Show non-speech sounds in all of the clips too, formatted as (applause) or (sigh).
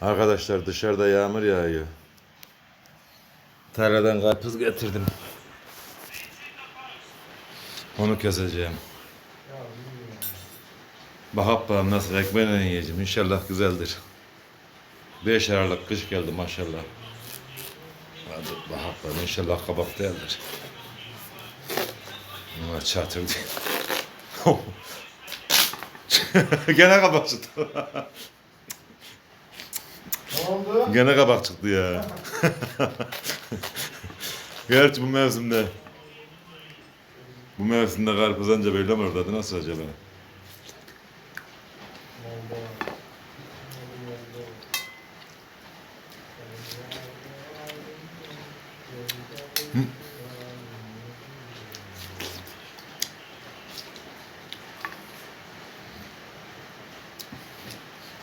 Arkadaşlar dışarıda yağmur yağıyor. Tarladan karpuz getirdim. Onu keseceğim. Bak bakalım nasıl ekmeğiyle yiyeceğim. İnşallah güzeldir. 5 Aralık kış geldi maşallah. Hadi bak bakalım inşallah kabak değildir. Ama çatır değil. (laughs) Gene kabak çıktı. (laughs) Oldu? Gene kabak çıktı ya. Gerçi bu mevsimde bu mevsimde karpuz anca böyle mi orada nasıl acaba?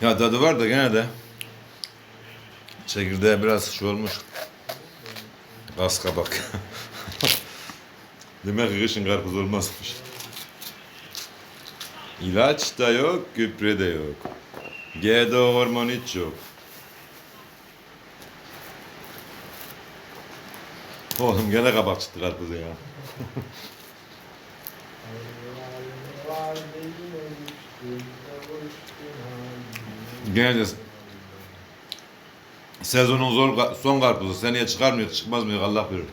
Ya tadı var da gene de çekirdeği biraz şu olmuş. Az kabak. (laughs) Demek ki kışın karpuz olmazmış. İlaç da yok, gübre de yok. GDO hormon hiç yok. Oğlum gene kabak çıktı karpuza ya. (laughs) Gene de Sezonun zor, son karpuzu. Seneye çıkar mı çıkmaz mı Allah bilir.